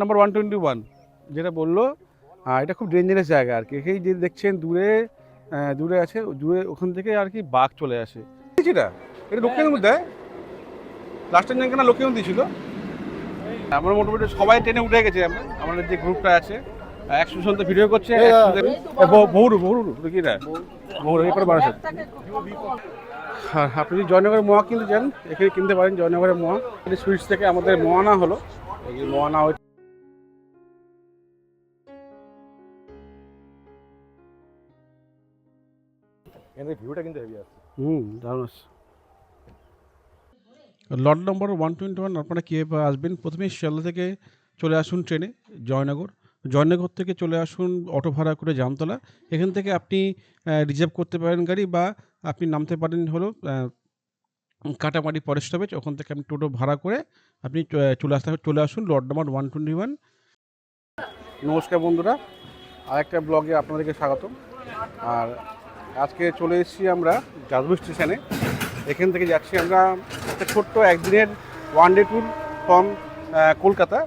Number one twenty one যেটা বলল এটা খুব ডেঞ্জারাস জায়গা আর কি। এই যে দেখছেন দূরে দূরে আছে দূরে ওখান থেকে আর কি বাঘ চলে আসে। এটা এটা লোকের মধ্যে লাস্ট টাইম কেনা লোকের মধ্যে ছিল। আমরা মোটামুটি সবাই ট্রেনে উঠে গেছে আমরা। আমাদের যে গ্রুপটা আছে একশো জন তো ভিডিও করছে বহুরু বহুরু কি না বহুরু এরপরে আপনি যদি জয়নগরের মোয়া কিনতে চান এখানে কিনতে পারেন জয়নগরের মোয়া। সুইটস থেকে আমাদের মোয়ানা হলো। এই হচ্ছে এখানে ভিউটা কিন্তু হেভি আছে হুম দারুণ আছে lot number one twenty one আপনারা কীভাবে আসবেন? প্রথমে শিয়ালদা থেকে চলে আসুন ট্রেনে জয়নগর। জয়নগর থেকে চলে আসুন অটো ভাড়া করে জামতলা। এখান থেকে আপনি রিজার্ভ করতে পারেন গাড়ি বা আপনি নামতে পারেন হলো আহ, কাটামারি পরের স্টপেজ ওখান থেকে আপনি টোটো ভাড়া করে আপনি চলে আসতে চলে আসুন lot number one twenty one নমস্কার বন্ধুরা আরেকটা ব্লগে আপনাদেরকে স্বাগতম। আর আজকে চলে এসেছি আমরা যাদবপুর স্টেশনে। এখান থেকে যাচ্ছি আমরা একটা ছোট্ট একদিনের one day tour from Kolkata.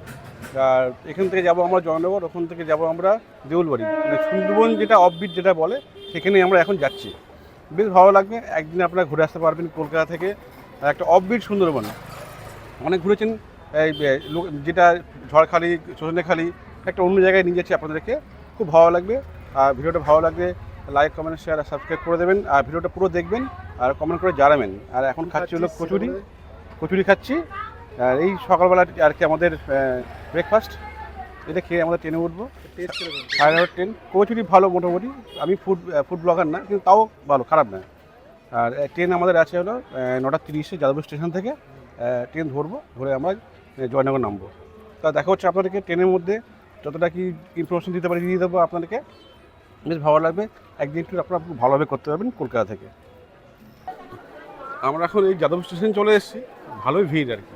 আর এখান থেকে যাব আমরা জয়নগর, ওখান থেকে যাব আমরা দেউলবাড়ি। মানে সুন্দরবন যেটা অফবিট যেটা বলে সেখানে আমরা এখন যাচ্ছি। বেশ ভালো লাগবে, একদিন আপনারা ঘুরে আসতে পারবেন কলকাতা থেকে। একটা অফবিট সুন্দরবন। অনেক ঘুরেছেন, এই যেটা ঝড়খালি, চোষণেখালি, একটা অন্য জায়গায় নিয়ে যাচ্ছি আপনাদেরকে। খুব ভালো লাগবে, আর ভিডিওটা ভালো লাগবে লাইক কমেন্ট শেয়ার আর সাবস্ক্রাইব করে দেবেন। আর ভিডিওটা পুরো দেখবেন আর কমেন্ট করে জানাবেন। আর এখন খাচ্ছি হলো কচুরি। কচুরি খাচ্ছি। আর এই সকালবেলা আর কি আমাদের ব্রেকফাস্ট এটা খেয়ে আমাদের ট্রেনে উঠবো। সাড়ে নটা ট্রেন কচুরি ভালো মোটামুটি। আমি ফুড ফুড ব্লগার না কিন্তু তাও ভালো খারাপ না। আর ট্রেন আমাদের আছে হলো নটা তিরিশে যাদবপুর স্টেশন থেকে। ট্রেন ধরবো ধরে আমরা জয়নগর নামবো। তা দেখা হচ্ছে আপনাদেরকে ট্রেনের মধ্যে। যতটা কি ইনফরমেশন দিতে পারি দিয়ে দেবো আপনাদেরকে। বেশ ভালো লাগবে। একদিন একটু আপনারা খুব ভালোভাবে করতে পারবেন কলকাতা থেকে। আমরা এখন এই যাদব স্টেশন চলে এসেছি। ভালোই ভিড় আর কি।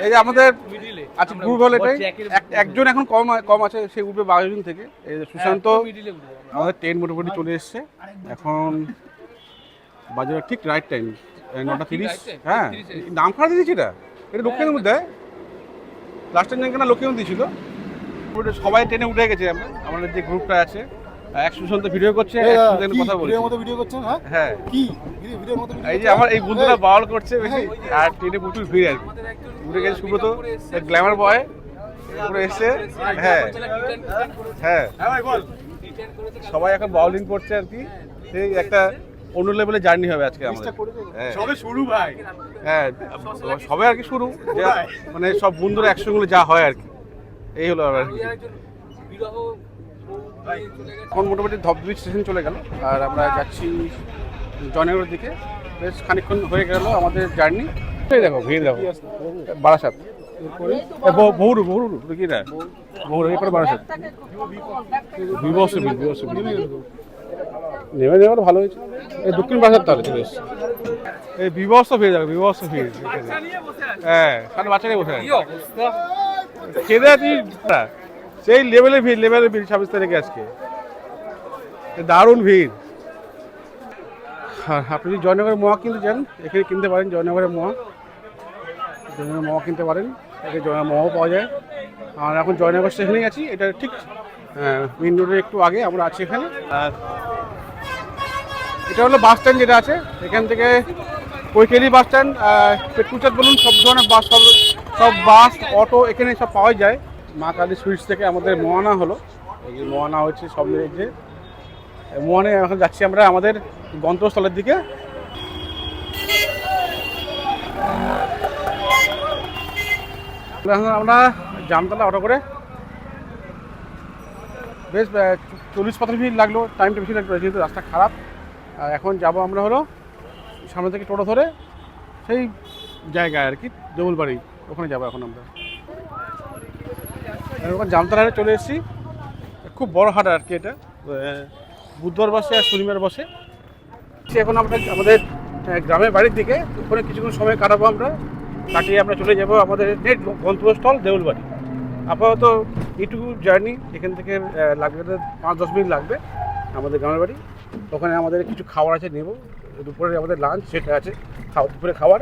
এই যে আমাদের আচ্ছা গ্রুপ হল এটাই এক- একজন এখন কম কম আছে সে উঠবে বারোজন থেকে। এই যে সুশান্ত আমাদের ট্রেন মোটামুটি চলে এসছে। এখন বাজে ঠিক রাইট টাইম নটা তিরিশ। হ্যাঁ নাম খারাপ দিয়েছি এটা। এটা লোকের মধ্যে। লাস্ট টাইম কেনা লোকের মধ্যে ছিল মোটামুটি সবাই ট্রেনে উঠে গেছে আমরা আমাদের যে গ্রুপটা আছে। ভিডিও করছে কথা বলছে। ভিডিওর মতো ভিডিও করছেন হ্যাঁ? হ্যাঁ। কি? ভিডিও- ভিডিওর মতো এই যে আমার এই বন্ধুরা বাউল করছে বেশি আর ট্রেনে প্রচুর ভিড় আর কি। উঠে গেছে সুব্রত গ্ল্যামার বয় পুরো এসে হ্যাঁ। হ্যাঁ। সবাই এখন বাউলিং করছে আর কি। সেই একটা অন্য লেভেলে জার্নি হবে আজকে আমাদের। হ্যাঁ। সবে শুরু ভাই। হ্যাঁ সবে আর কি শুরু। যে মানে সব বন্ধুরা একসঙ্গে যা হয় আর কি। এই হলো আর এখন মোটামুটি ধবধবি স্টেশন চলে গেল। আর আমরা যাচ্ছি জয়নগরের দিকে। বেশ খানিকক্ষণ হয়ে গেল আমাদের জার্নি এই দেখো ভিড় দেখো। বারাসাত। বহুরু বহুরু কি না। বহুরু এরপরে বারাসাত। বিবস বিবস নেমে নেওয়ার ভালো হয়েছে। এই দক্ষিণ বারাসাত তাহলে চলে এসছে। এই ভিড় দেখো ভিড় হ্যাঁ বাচ্চা নিয়ে বসে আছে। খেদে তুই সেই লেভেলে ভিড় লেভেলে ভিড় ছাব্বিশ তারিখে আজকে। দারুণ ভিড়। আর আপনি যদি জয়নগরের মোয়া কিনতে চান, এখানে কিনতে পারেন জয়নগরের মোয়া। জয়নগরের মোয়া কিনতে পারেন, এখানে জয়নগর মোয়াও পাওয়া যায়। আর এখন জয়নগর স্টেশনেই আছি, এটা ঠিক মেন রোডের একটু আগে আমরা আছি এখানে। আর এটা হলো বাস স্ট্যান্ড যেটা আছে, এখান থেকে কৈকেলি বাস স্ট্যান্ড বলুন, সব ধরনের বাস, সব সব বাস, অটো এখানে সব পাওয়া যায়। মা কালী সুইটস থেকে আমাদের মোয়ানা হলো। এই যে মোয়ানা হচ্ছে সব মিলে যে মোয়ানে এখন যাচ্ছি আমরা আমাদের গন্তব্যস্থলের দিকে। আমরা জামতলা অটো করে বেশ চল্লিশ পঁয়তাল্লিশ মিনিট লাগল টাইমটা বেশি লাগল, যেহেতু রাস্তা খারাপ। আর এখন যাব আমরা হলো সামনে থেকে টোটো ধরে, সেই জায়গায় আর কি, দেউলবাড়ি। ওখানে যাব এখন আমরা। ওখানে জামতলায় চলে এসেছি। খুব বড় হাট আর কি এটা। বুধবার বসে আর শনিবার বসে। সে এখন আমরা আমাদের গ্রামের বাড়ির দিকে ওখানে কিছুক্ষণ সময় কাটাবো আমরা। কাটিয়ে আমরা চলে যাব আমাদের নেট গন্তব্যস্থল দেউলবাড়ি। আপাতত এইটুকু জার্নি। এখান থেকে লাগবে পাঁচ দশ মিনিট লাগবে আমাদের গ্রামের বাড়ি। ওখানে আমাদের কিছু খাবার আছে, নেব। দুপুরে আমাদের লাঞ্চ সেটা আছে দুপুরে খাবার।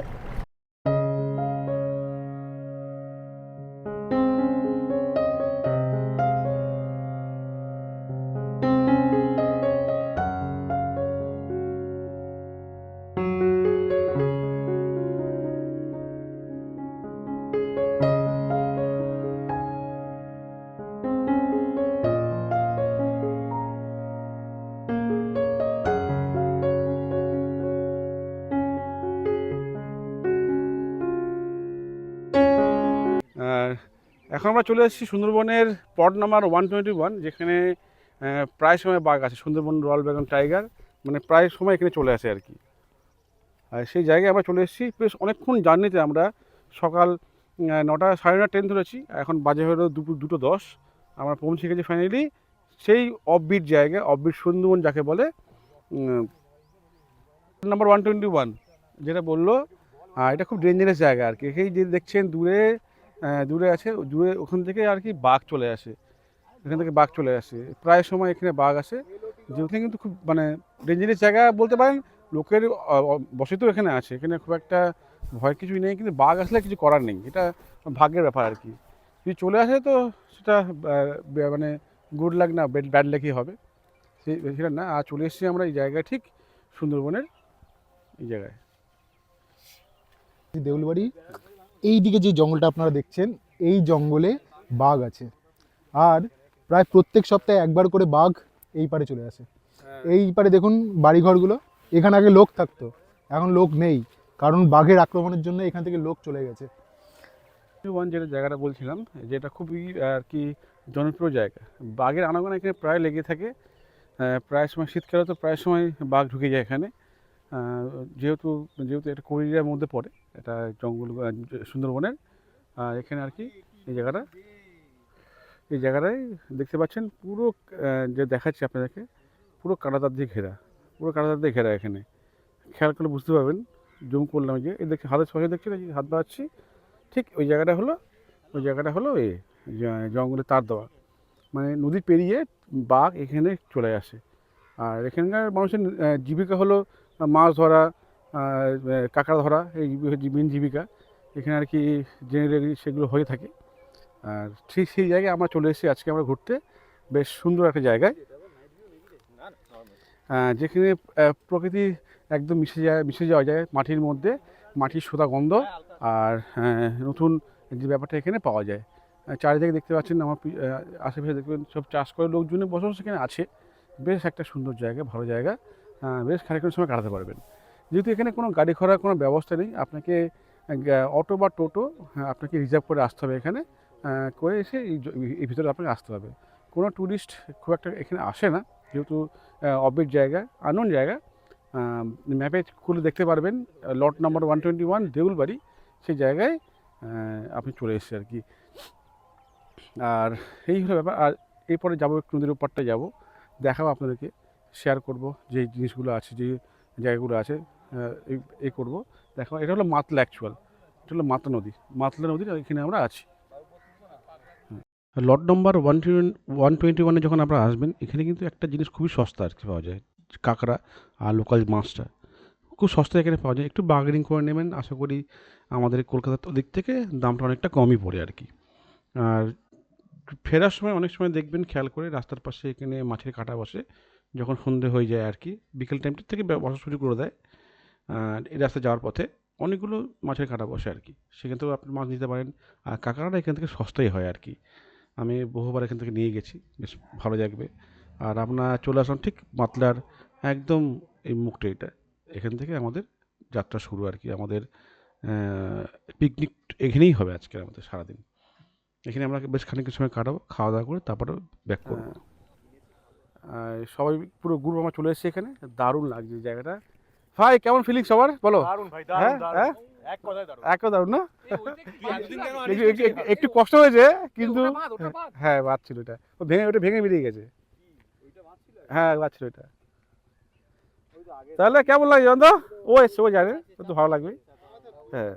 এখন আমরা চলে এসেছি সুন্দরবনের plot number one twenty one যেখানে প্রায় সময় বাঘ আছে সুন্দরবন রয়্যাল বেগন টাইগার মানে প্রায় সময় এখানে চলে আসে আর কি। আর সেই জায়গায় আমরা চলে এসেছি, বেশ অনেকক্ষণ জার্নিতে আমরা সকাল নটা সাড়ে নটা ট্রেন ধরেছি। এখন বাজে হলো দুপুর দুটো দশ। আমরা পৌঁছে গেছি ফাইনালি সেই অফবিট জায়গা অফবিট সুন্দরবন যাকে বলে নাম্বার ওয়ান টোয়েন্টি ওয়ান যেটা বলল এটা খুব ডেঞ্জারাস জায়গা আর কি। এই যে দেখছেন দূরে দূরে আছে দূরে ওখান থেকে আর কি বাঘ চলে আসে। এখান থেকে বাঘ চলে আসে। প্রায় সময় এখানে বাঘ আসে। যেখানে কিন্তু খুব মানে ডেঞ্জারাস জায়গা বলতে পারেন লোকের আহ, অ- বসতি এখানে আছে। এখানে খুব একটা ভয় কিছুই নেই কিন্তু বাঘ আসলে কিছু করার নেই। এটা ভাগ্যের ব্যাপার আর কি। যদি চলে আসে তো সেটা মানে গুড লাগ না ব্যাড লাকই হবে। সেটা না আর চলে এসেছি আমরা এই জায়গায় ঠিক সুন্দরবনের এই জায়গায়। দেউলবাড়ি এই দিকে যে জঙ্গলটা আপনারা দেখছেন এই জঙ্গলে বাঘ আছে। আর প্রায় প্রত্যেক সপ্তাহে একবার করে বাঘ এই পারে চলে আসে। এই পারে দেখুন বাড়িঘরগুলো এখানে আগে লোক থাকতো এখন লোক নেই। কারণ বাঘের আক্রমণের জন্য এখান থেকে লোক চলে গেছে। ওয়ান যেটা জায়গাটা বলছিলাম, যেটা খুবই আর কি জনপ্রিয় জায়গা। বাঘের আনাগোনা এখানে প্রায় লেগে থাকে। প্রায় সময় শীতকালে তো প্রায় সময় বাঘ ঢুকে যায় এখানে। যেহেতু যেহেতু এটা কোরিয়ার মধ্যে পড়ে, এটা জঙ্গল সুন্দরবনের। এখানে আর কি, এই জায়গাটা, এই জায়গাটায় দেখতে পাচ্ছেন পুরো যে দেখাচ্ছি আপনাদেরকে, পুরো কাঁটাতার দিয়ে ঘেরা। পুরো কাঁটাতার দিয়ে ঘেরা এখানে। খেয়াল করলে বুঝতে পারবেন। জুম করলাম যে, এই দেখছি হাতের সঙ্গে দেখছি হাত বাড়াচ্ছি। ঠিক ওই জায়গাটা হলো, ওই জায়গাটা হলো এ জঙ্গলে তার দেওয়া। মানে নদী পেরিয়ে বাঘ এখানে চলে আসে। আর এখানকার মানুষের জীবিকা হলো মাছ ধরা কাঁকড়া ধরা, এই মেন জীবিকা। এখানে আর কি জেনারেলি সেগুলো হয়ে থাকে। আর ঠিক সেই জায়গায় আমরা চলে এসেছি আজকে আমরা ঘুরতে। বেশ সুন্দর একটা জায়গায়। যেখানে প্রকৃতি একদম মিশে যায় মিশে যাওয়া যায় মাটির মধ্যে মাটির সোদা গন্ধ আর নতুন যে ব্যাপারটা এখানে পাওয়া যায়। চারিদিকে দেখতে পাচ্ছেন আমার আশেপাশে দেখবেন সব চাষ করে লোকজনের বসবাস সেখানে আছে। বেশ একটা সুন্দর জায়গা ভালো জায়গা। বেশ খানিকক্ষণ সময় কাটাতে পারবেন। যেহেতু এখানে কোনো গাড়ি ঘোড়ার কোনো ব্যবস্থা নেই আপনাকে অটো বা টোটো হ্যাঁ, আপনাকে রিজার্ভ করে আসতে হবে এখানে। করে এসে এই ভিতরে আপনাকে আসতে হবে। কোনো ট্যুরিস্ট খুব একটা এখানে আসে না যেহেতু অবিট জায়গা আননোন জায়গা। ম্যাপে খুলে দেখতে পারবেন lot number one twenty one Deulbari, সেই জায়গায় আপনি চলে এসেছে আর কি। আর এই হলো ব্যাপার, আর এরপরে যাব, একটু নদীর ওপারটা যাব, দেখাবো আপনাদেরকে শেয়ার করব যে জিনিসগুলো আছে, যে জায়গাগুলো আছে এই করব, দেখাবো। এটা হলো মাতলা অ্যাকচুয়াল এটা হলো মাতলা নদী, মাতলা নদীর এখানে আমরা আছি। Lot number one one twenty ওয়ানে যখন আপনারা আসবেন, এখানে কিন্তু একটা জিনিস খুবই সস্তা আর কি পাওয়া যায়। কাঁকড়া আর লোকাল মাছটা। খুব সস্তা এখানে পাওয়া যায়। একটু বার্গেনিং করে নেবেন। আশা করি আমাদের কলকাতার দিক থেকে দামটা অনেকটা কমই পড়ে আর কি। আর ফেরার সময় অনেক সময় দেখবেন, খেয়াল করে রাস্তার পাশে এখানে মাছের কাটা বসে। যখন সন্ধে হয়ে যায় আর কি, বিকেল টাইমটার থেকে বসা শুরু করে দেয়। আর এই রাস্তা যাওয়ার পথে অনেকগুলো মাছের কাটা বসে আর কি। সেখান থেকেও আপনি মাছ নিতে পারেন। আর কাঁকড়াটা এখান থেকে সস্তাই হয় আর কি। আমি বহুবার এখান থেকে নিয়ে গেছি। বেশ ভালো লাগবে। আর আপনার চলে আসলাম ঠিক মাতলার একদম এই মুখটা এটা। এখান থেকে আমাদের যাত্রা শুরু আর কি। আমাদের পিকনিক এখানেই হবে আজকে আমাদের সারাদিন। এখানে আমরা বেশ খানিক সময় কাটাবো খাওয়া দাওয়া করে তারপরে ব্যাক করব। সবাই পুরো গ্রুপ আমার চলে এসেছে এখানে। দারুণ লাগছে জায়গাটা। ভাই কেমন ফিলিংস সবার? বলো। হ্যাঁ হ্যাঁ? এক দারুণ। না? একটু- কষ্ট হয়েছে কিন্তু হ্যাঁ বাদ ছিল এটা। ও ভেঙে ওটা ভেঙে বেরিয়ে গেছে। হ্যাঁ বাদ ছিল এটা। তাহলে কেমন লাগে জানো ও এসছে ও জানে তো ভালো লাগবে। হ্যাঁ।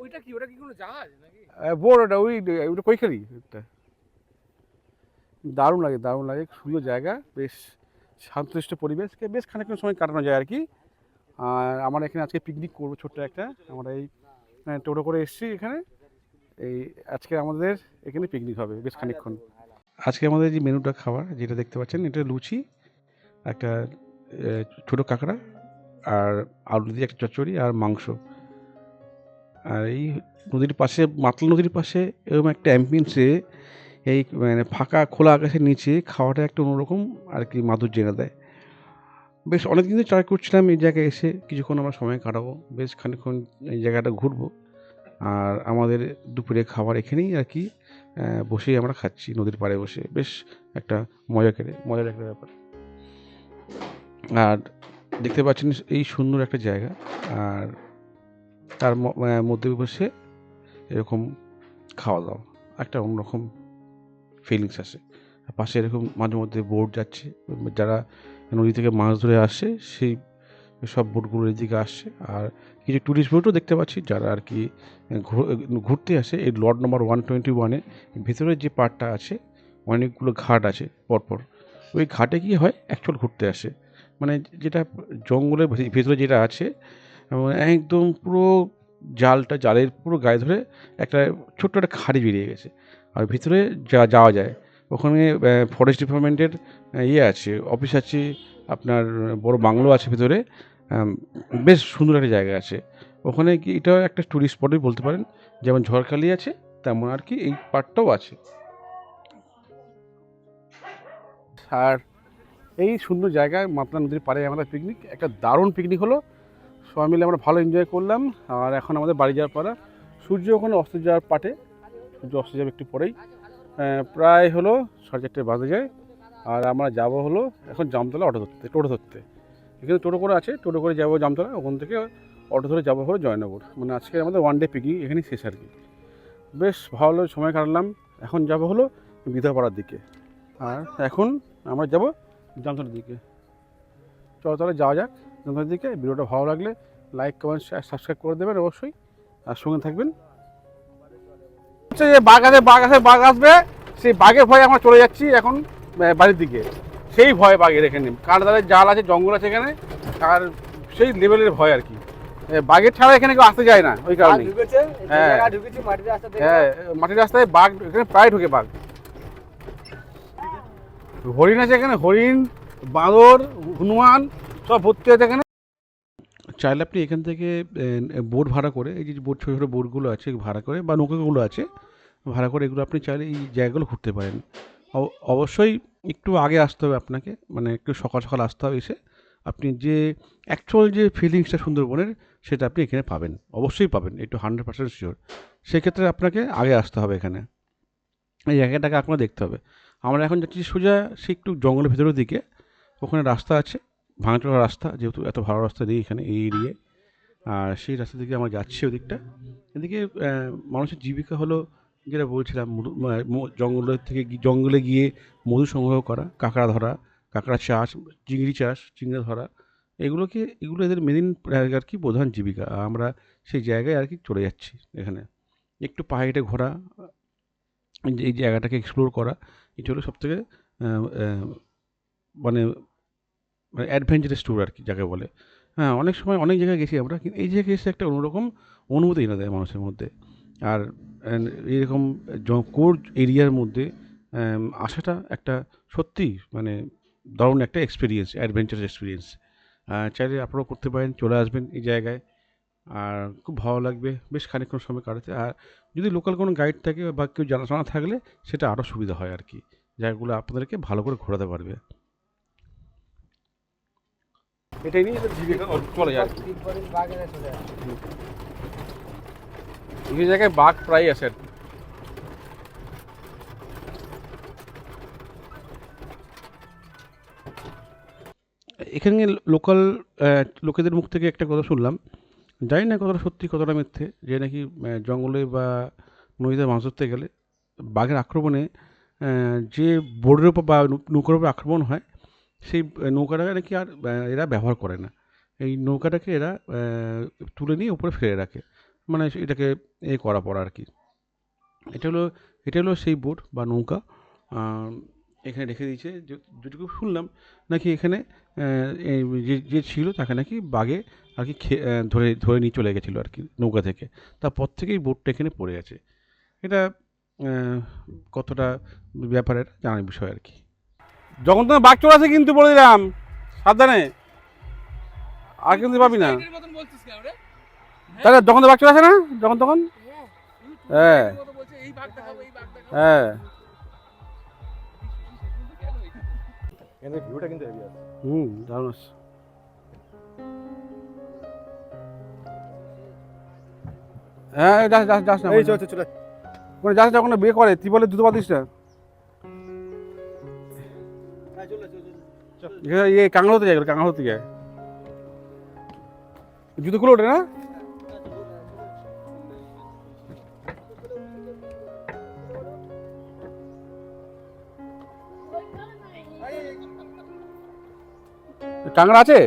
ওইটা কি ওটা কি কোনো জাহাজ নাকি? বোর ওটা ওই ওটা একটা দারুণ লাগে দারুণ লাগে সুন্দর জায়গা বেশ শান্তশিষ্ট পরিবেশকে বেশ খানিকক্ষণ সময় কাটানো যায় আর কি। আর আমার এখানে আজকে পিকনিক করব ছোট্ট একটা। আমরা এই টোটো করে এসেছি এখানে। এই আজকে আমাদের এখানে পিকনিক হবে বেশ খানিকক্ষণ। আজকে আমাদের যে মেনুটা খাবার যেটা দেখতে পাচ্ছেন এটা লুচি। একটা ছোটো কাঁকড়া আর আলু দিয়ে একটা চচ্চড়ি আর মাংস। আর এই নদীর পাশে, মাতলা নদীর পাশে এরকম একটা অ্যাম্বিয়েন্সে এই মানে ফাঁকা খোলা আকাশের নিচে খাওয়াটা একটা অন্যরকম আর কি মাধুর্য এনে দেয় বেশ অনেক দিন ট্রাই করছিলাম এই জায়গায় এসে, কিছুক্ষণ আমরা সময় কাটাবো, বেশ খানিকক্ষণ এই জায়গাটা ঘুরবো। আর আমাদের দুপুরে খাবার এখানেই আর কি বসেই আমরা খাচ্ছি নদীর পাড়ে বসে। বেশ একটা মজা করে মজার একটা ব্যাপার। আর দেখতে পাচ্ছেন এই সুন্দর একটা জায়গা। আর তার মধ্যে বসে এরকম খাওয়া দাওয়া একটা অন্যরকম ফিলিংস আসে। পাশে এরকম মাঝে মধ্যে বোট যাচ্ছে, যারা নদী থেকে মাছ ধরে আসে, সেই সব বোটগুলো এদিকে আসছে। আর কিছু ট্যুরিস্ট বোটও দেখতে পাচ্ছি, যারা আর কি ঘুরতে আসে। এই লর্ড নম্বর ওয়ান টোয়েন্টি ওয়ানে ভেতরে যে পার্টটা আছে, অনেকগুলো ঘাট আছে পরপর। ওই ঘাটে কি হয় অ্যাকচুয়াল ঘুরতে আসে। মানে যেটা জঙ্গলের ভেতরে যেটা আছে একদম পুরো জালটা, জালের পুরো গায়ে ধরে একটা ছোট্ট একটা খাড়ি বেরিয়ে গেছে। আর ভিতরে যা, যাওয়া যায়। ওখানে ফরেস্ট ডিপার্টমেন্টের ইয়ে আছে অফিস আছে, আপনার বড় বাংলো আছে ভিতরে বেশ সুন্দর একটা জায়গা আছে। ওখানে কি এটাও একটা ট্যুরিস্ট স্পটই বলতে পারেন, যেমন ঝড়খালি আছে, তেমন আর কি এই পার্টটাও আছে। আর এই সুন্দর জায়গায় মাতলা নদীর পাড়ে আমাদের পিকনিক একটা দারুণ পিকনিক হলো। সবাই মিলে আমরা ভালো এনজয় করলাম। আর এখন আমাদের বাড়ি যাওয়ার পাড়া সূর্য ওখানে অস্ত যাওয়ার পাটে। সূর্য অস্ত যাবে একটু পরেই। প্রায় হলো সাড়ে চারটে বাজে যায়। আর আমরা যাব হলো এখন জামতলা অটো ধরতে, টোটো ধরতে। এখানে টোটো করে আছে, টোটো করে যাব জামতলা। ওখান থেকে অটো ধরে যাব হলো জয়নগর। মানে আজকে আমাদের ওয়ান ডে পিকনিক এখানেই শেষ আর কি। বেশ ভালো সময় কাটালাম। এখন যাব হলো বিধাপাড়ার দিকে। আর এখন আমরা যাব জামতলার দিকে। চলো তাহলে যাওয়া যাক জামতলার দিকে। ভিডিওটা ভালো লাগলে লাইক কমেন্ট সাবস্ক্রাইব করে দেবেন অবশ্যই। আর সঙ্গে থাকবেন। হচ্ছে যে বাঘ আছে বাঘ আছে বাঘ আসবে। সেই বাঘের ভয়ে আমরা চলে যাচ্ছি এখন বাড়ির দিকে। সেই ভয় বাঘের এখানে কাঠদারের জাল আছে জঙ্গল আছে এখানে আর সেই লেভেলের ভয় আর কি। বাঘের ছাড়া এখানে কেউ আসতে যায় না ওই কারণে হ্যাঁ। হ্যাঁ মাটির রাস্তায় বাঘ এখানে প্রায় ঢোকে বাঘ। হরিণ আছে এখানে, হরিণ, বাঁদর, হনুমান, সব ভর্তি আছে এখানে। চাইলে আপনি এখান থেকে বোট ভাড়া করে, এই যে বোট, ছোটো ছোটো বোটগুলো আছে, ভাড়া করে, বা নৌকাগুলো আছে, ভাড়া করে এগুলো আপনি চাইলে এই জায়গাগুলো ঘুরতে পারেন। অব- অবশ্যই একটু আগে আসতে হবে আপনাকে মানে একটু সকাল সকাল আসতে হবে এসে। আপনি যে অ্যাকচুয়াল যে ফিলিংসটা সুন্দরবনের, সেটা আপনি এখানে পাবেন, অবশ্যই পাবেন, একটু হান্ড্রেড পার্সেন্ট শিওর সেক্ষেত্রে আপনাকে আগে আসতে হবে এখানে। এই জায়গাটাকে আপনার দেখতে হবে। আমরা এখন যাচ্ছি সোজা, সে একটু জঙ্গলের ভেতরের দিকে। ওখানে রাস্তা আছে, ভাঙচোরা রাস্তা, যেহেতু এত ভালো রাস্তা নেই এখানে, এই এরিয়ায়। আর সেই রাস্তা দিকে আমরা যাচ্ছি ওদিকটা। এদিকে মানুষের জীবিকা হলো যেটা বলছিলাম জঙ্গলের থেকে জঙ্গলে গিয়ে মধু সংগ্রহ করা, কাঁকড়া ধরা, কাঁকড়া চাষ, চিংড়ি চাষ, চিংড়ি ধরা। এগুলোকে, এগুলো এদের মেদিন আর কি প্রধান জীবিকা। আমরা সেই জায়গায় আর কি চলে যাচ্ছি এখানে। একটু পাহাড়িতে ঘোরা, এই জায়গাটাকে এক্সপ্লোর করা। এটা হলো সব থেকে মানে মানে অ্যাডভেঞ্চারাস ট্যুর আর কি, যাকে বলে। হ্যাঁ অনেক সময় অনেক জায়গায় গেছি আমরা, কিন্তু এই জায়গায় এসে একটা অন্যরকম অনুভূতি এনে দেয় মানুষের মধ্যে। আর এইরকম কোর এরিয়ার মধ্যে আসাটা একটা সত্যি মানে দারুণ একটা এক্সপিরিয়েন্স অ্যাডভেঞ্চারাস এক্সপিরিয়েন্স চাইলে আপনারাও করতে পারেন, চলে আসবেন এই জায়গায়। আর খুব ভালো লাগবে, বেশ খানিকক্ষণ সময় কাটাতে। আর যদি লোকাল কোনো গাইড থাকে বা কেউ জানাশোনা থাকলে সেটা আরও সুবিধা হয় আর কি। জায়গাগুলো আপনাদেরকে ভালো করে ঘোরাতে পারবে। এটাই নিয়ে জীবিকা চলে যায় এই জায়গায় বাঘ প্রায় আর কি। এখানে লোকাল লোকেদের মুখ থেকে একটা কথা শুনলাম। জানি না কতটা সত্যি, কতটা মিথ্যে। যে নাকি জঙ্গলে বা নদীতে মাছ ধরতে গেলে বাঘের আক্রমণে যে বোর্ডের উপর বা নৌকার উপর আক্রমণ হয়, সেই নৌকাটাকে নাকি আর এরা ব্যবহার করে না। এই নৌকাটাকে এরা তুলে নিয়ে উপরে ফেলে রাখে। মানে এটাকে এ করা পড়া আর কি। এটা হলো এটা হলো সেই বোট বা নৌকা এখানে রেখে দিয়েছে। যেটুকু শুনলাম, নাকি এখানে যে যে ছিল তাকে নাকি বাঘে আর কি ধরে ধরে নিয়ে চলে গেছিল আর কি নৌকা থেকে। তারপর থেকেই বোটটা এখানে পড়ে আছে। এটা কতটা ব্যাপারের জানার বিষয় আর কি। যখন তোমার বাঘ চলে আসে কিন্তু বলে দিলাম। সাবধানে। আর কিন্তু পাবি না। রে? তাহলে যখন তো বাঘ চলে আসে না? যখন তখন? হ্যাঁ। হ্যাঁ। ভিউটা কিন্তু হুম দারুণ আছে। হ্যাঁ যাস যাস যাস না এই চল চল চলে। ওখানে যাস না ওখানে বিয়ে করে তুই বলে দুটো পাতিস না ইয়ে কাঙ্গাল হতে যায় কাঙ্গাল হতে যায়। জুতো খুলে ওঠে না? কাঁকড়া আছে?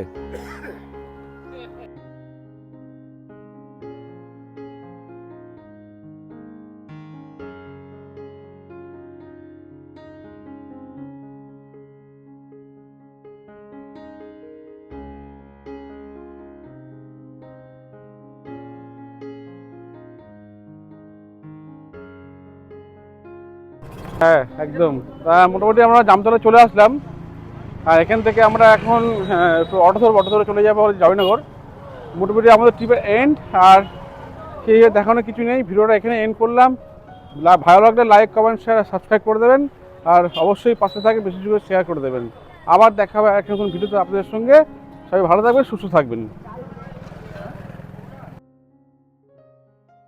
হ্যাঁ একদম। মোটামুটি আমরা জামতলা চলে আসলাম। আর এখান থেকে আমরা এখন হ্যাঁ, অটো ধরবো অটো ধরে চলে যাব জয়নগর মোটামুটি আমাদের ট্রিপের এন্ড আর সেই দেখানো কিছু নেই। ভিডিওটা এখানে এন্ড করলাম। ভালো লাগলে লাইক কমেন্ট শেয়ার সাবস্ক্রাইব করে দেবেন। আর অবশ্যই পাশে থাকে বেশি করে শেয়ার করে দেবেন। আবার দেখা হবে এক নতুন ভিডিওতে আপনাদের সঙ্গে। সবাই ভালো থাকবেন সুস্থ থাকবেন।